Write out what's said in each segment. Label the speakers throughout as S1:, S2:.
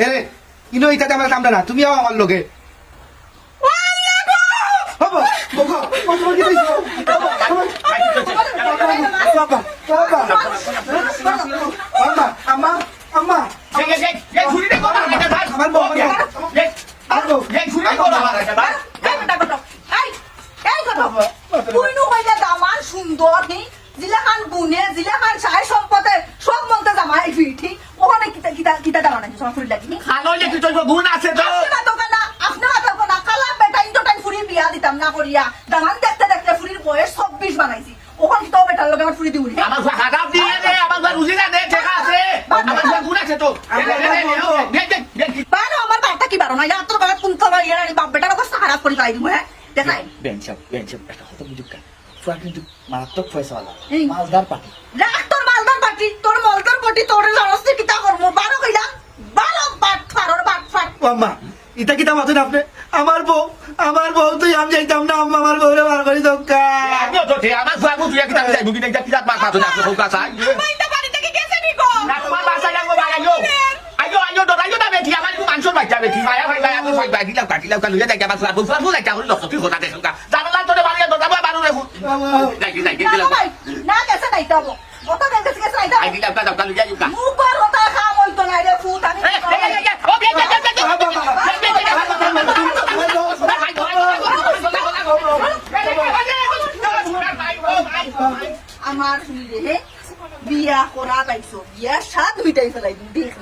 S1: এরে ইনো ইটাতে আমার কামটা না তুমিও আমার লগে
S2: সুন্দর নি জিলাখান গুনে জিলাখান সাই সম্পদে সব মন্তে জামা এই কিতা কিতা কিতা দামান আছে সব ফুরি লাগি আপনি তো না আপনি মাথা কোনা কালা বেটা ইন্টো টাইম ফুরি বিয়া দিতাম না করিয়া দামান দেখতে দেখতে ফুরির বয়স 26 বানাইছি। ওখান তো বেটার লগে আমার ফুরি দিউরি বানো আমার বাপটা কি বারো? না ইয়া তোর বাবা কোন তো ইয়া বাপ বেটার কথা খারাপ করে পাই দিমু হ্যাঁ? দেখাই।
S3: বেঞ্চাপ বেঞ্চাপ একটা কথা বুঝুক ফুয়া কিন্তু মারাত্মক পয়সাওয়ালা মালদার পাটি
S2: রাখ তোর মালদার পাটি তোর মলদার পাটি তোর জনস্তি কিতা করব বারো কইলা বারো বাট ফারর ফাট
S1: আম্মা ইটা কিতা মাথুন আপনি? আমার বউ আমার বউ তুই আমি যাইতাম না আম্মা আমার বউরে বার করি দোকা
S2: মাইন্দা বাড়ি থেকে গেছে নি গো? না ভাই না গেছে নাই তো ওটা গেছে গেছে নাই তো মুখ বার হতা খাম হইতো নাই রে ফুট আমি আমার বিয়া করা পাইছো। বিয়া সাত ফেলাই দেখ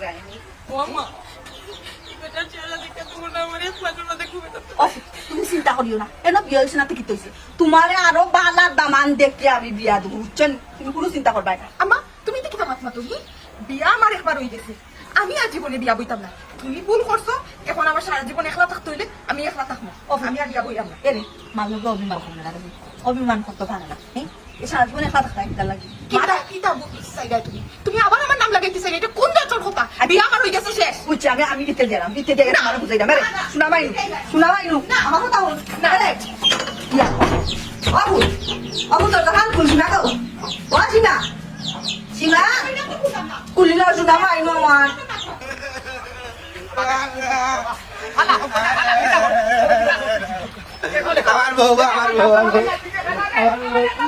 S2: তুমি চিন্তা করিও না। এন বিয়া হয়েছে না কি তৈছে তোমারে আরও বালার দামান দেখতে আমি বিয়া দেবো বুঝছেন তুমি কোনো চিন্তা করবাই না।
S4: আম্মা তুমি তো কিতা মাতো কি বিয়া আমার একবার হয়ে গেছে। আমি আর জীবনে বিয়া বইতাম না। তুমি ভুল করছ। এখন আমার সারা জীবন একলা থাকতে হইলে আমি একলা থাকব। আমি আর বিয়া বইতাম না।
S2: এরে মালকে অভিমান করবে না অভিমান করতে পারে না। হ্যাঁ সারা জীবনে একটা থাকা একটা লাগে
S4: কিতা কিতা চাইগাই তুমি তুমি আবার আমার নাম লাগাইতে চাই এটা কোন জাতর কথা বিয়া আমার হয়ে গেছে শেষ।
S2: বুঝছি আমি আমি দিতে দিলাম দিতে দিয়ে আমার বুঝাই দাম শোনা ভাই শোনা ভাই আমার কথা না রে ইয়া তোর খুলছি না তো। শোনা ভাই নো আমার।
S1: আমার বউ আমার বউ আমার বউ।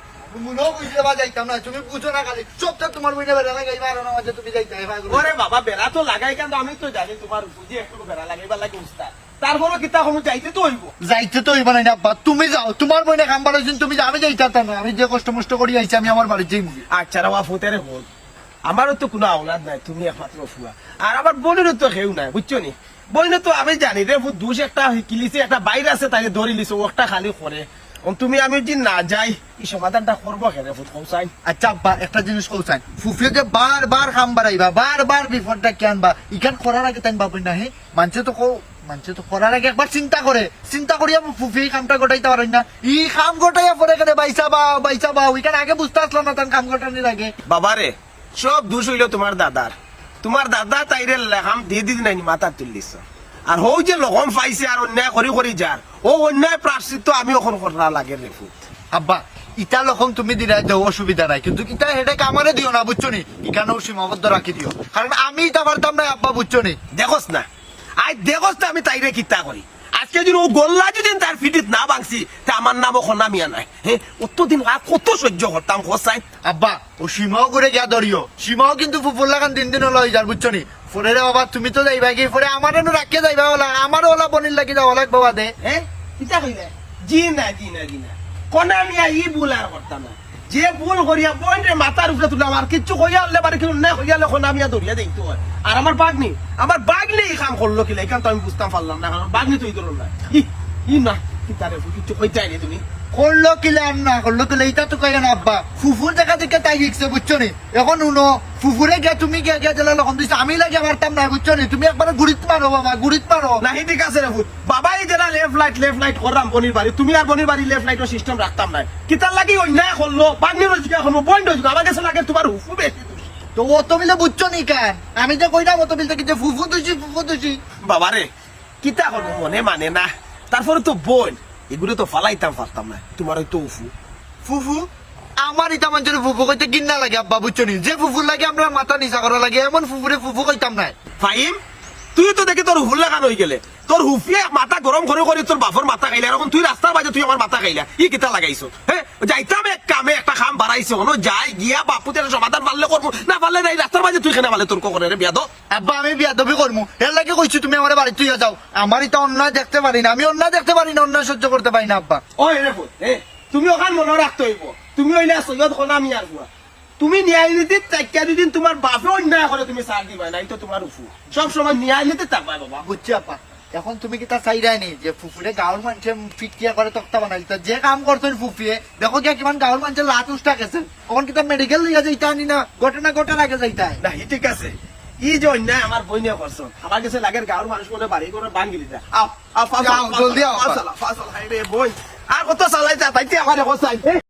S1: মনেও বুঝতে পারা যাইতাম না তুমি বুঝো না খালি। সবটা তোমার বইনে বেড়া লাগাইবা আর না তুমি যাইতে
S5: ওরে বাবা বেড়া তো লাগাই কেন? আমি তো জানি তোমার বুঝি একটু বেড়া লাগাইবার লাগে উস্তাদ। তারপরও কিতা কোনো যাইতে তো হইব।
S1: যাইতে তো হইবা না আব্বা। তুমি যাও তোমার বইনে কাম বাড়াইছেন তুমি আমি যাইতাম না। আমি যে কষ্ট মষ্ট করি আইছি আমি আমার বাড়ি যাই
S5: আচ্ছা রাওয়া ফুতেরে হল আমারও তো কোনো আওলাদ নাই তুমি একমাত্র ফুয়া। আর আমার বোনেরও তো কেউ নাই বুঝছ নি? বইনে তো আমি জানি রে দুষ একটা কিলিছে একটা বাইরে আছে তাকে ধরি লিছে ওটা খালি করে। তুমি আমি যদি না যাই এই সমাধানটা করব কেন? ফুট কৌসাই
S1: আচ্ছা আব্বা একটা জিনিস কৌসান ফুফিয়ে যে বার বার খাম বাড়াইবা বিপদটা কে আনবা? ইখান করার আগে তাই বাবুই না হে তো মানুষে তো করার আগে একবার চিন্তা করে। চিন্তা করিয়া ফুফি এই কামটা গোটাইতে পারেন না। ই কাম গোটাইয়া পরে কেটে বাইসা বা বাইসা বা ওইখানে আগে বুঝতে আসলাম না তার কাম গোটানির আগে।
S5: বাবারে সব দোষ হইল তোমার দাদার। তোমার দাদা তাইরে লেখাম দিয়ে দিদি মাথা তুলিস আর হৌ যে লগম পাইছে আর অন্যায় করি করি যার ও অন্যায় প্রাশ্চিত্য আমি এখন করা লাগে রে
S1: আব্বা ইটা লখন তুমি দিলাই দেও অসুবিধা নাই। কিন্তু ইটা হেডে কামারে দিও না বুঝছ নি ইখানেও সীমাবদ্ধ রাখি দিও। কারণ আমি ইটা পারতাম না আব্বা বুঝছ নি
S5: দেখোস না। আজ দেখোস না আমি তাইরে কিতা করি আজকে যদি ও গোল্লা যদি তার ফিটিত না ভাঙছি তা আমার নাম ওখান নামিয়া নাই হ্যাঁ অতদিন আর কত সহ্য করতাম খসাই
S1: আব্বা ও সীমাও করে গিয়া ধরিও সীমাও কিন্তু ফুফুর লাগান দিন দিন লই যার বুঝছ নি ফরে রে বাবা তুমি তো যাইবা কি? ফরে আমার রাখিয়ে যাইবা ওলা আমারও ওলা বনির লাগি যাওয়া লাগবে বাবা দে
S5: হ্যাঁ কিতা কইলে? জি না জি না জি না। কোনা মিয়া ই ভুল আর করতাম না। যে ভুল করিয়া পয়েন্টের মাথার উপরে তুলে আমার কিচ্ছু কইয়া হলে পারে কিন্তু না কইয়া লখন আমি ধরিয়া দেখতে হয়। আর আমার বাগনি আমার বাগনি এই কাম করল কিলে এখান তো আমি বুঝতাম পারলাম না, কারণ বাগনি তো এই ধরুন না। ই না। কি তারে কিছু কই চাইনি তুমি।
S1: করল কিলে আর না করল কিলে এটা তো আব্বা ফুফুর জায়গা থেকে তাই শিখছে বুঝছ নি? এখন উনো ফুফুরে গিয়া তুমি গিয়া গিয়া জেলা লখন দিছো আমি লাগে পারতাম না বুঝছ নি? তুমি একবার গুড়িত মারো বাবা গুড়িত মারো।
S5: নাহি ঠিক আছে রে ফুট। বাবাই যেটা লেফট লাইট লেফট লাইট করলাম বনির বাড়ি। তুমি আর বনির বাড়ি লেফট লাইটের সিস্টেম রাখতাম না কিতার লাগি অন্যায় করল পাগনি রোজগা করব বইন রোজগা আমার কাছে লাগে তোমার হুফু বেশি।
S1: তো অত মিলে বুঝছ নি কেন? আমি যে কইলাম অত মিলতে কি যে ফুফু দোষী ফুফু দোষী।
S5: বাবারে কিতা করব মনে মানে না। তারপরে তো বোন। এগুলো তো ফালাইতাম পারতাম না। তোমার হয়তো উফু
S1: ফুফু। আমার ইতাম জন্য ফুফু কইতে গিন্না লাগে আব্বা বুঝছ নি যে ফুফুর লাগে আমরা মাথা নিচা করা লাগে এমন ফুফুরে ফুফু কইতাম না।
S5: ফাইম তুই তো দেখি তোর হুল লাগানো হয়ে গেলে। তোর হুফিয়ে মাথা গরম করে করে তোর বাপর মাথা খাইলে এরকম তুই রাস্তার বাজে তুই আমার মাথা খাইলা। ই কিতা লাগাইছো? হ্যাঁ যাইতাম এক কামে একটা খাম বাড়াইছে যাই গিয়া বাপুদের সমাধান পারলে করব। না পারলে নাই রাস্তার বাজে তুই কেন পারলে তোর করে রে বিয়াদ
S1: আব্বা আমি বিয়া করব এর লাগে কইছি তুমি আমার বাড়ি তুই যাও। আমার এটা অন্যায় দেখতে পারি না। আমি অন্যায় দেখতে পারি না অন্যায় সহ্য করতে পারি না আব্বা।
S5: ও রে তুমি ওখান মনে রাখতে হইব। তুমি হইলে সৈয়দ খোলা আমি আর তুমি ন্যায় নীতির চাইকা দুদিন তোমার বাপে অন্যায় করে তুমি সার দিবা নাই তো তোমার উফু। সব সময় ন্যায় নীতি থাকবা বাবা।
S1: বুঝছি আপা এখন তুমি কি তা চাইরাই নি যে ফুফুরে গাঁৱৰ মানুষে ফিটিয়া করে তক্তা বানাই তা যে কাম করতেন ফুফিয়ে দেখো গিয়া কিমান গাঁৱৰ মানুষের লাত উষ্টা গেছে এখন কিতা মেডিকেল লিয়া যাইতা আনি না ঘটনা ঘটার আগে যাইতা
S5: না ঠিক আছে। ই যে অন্যায় আমার বই নিয়ে করছ আমার কাছে লাগে গাঁর মানুষ বলে বাড়ি করে ভাঙ্গিলি যা আও আও
S1: জলদি আও,
S5: ফাস ফাস হাই রে বই। আর কত চালাই যা তাইতে আমার চাই।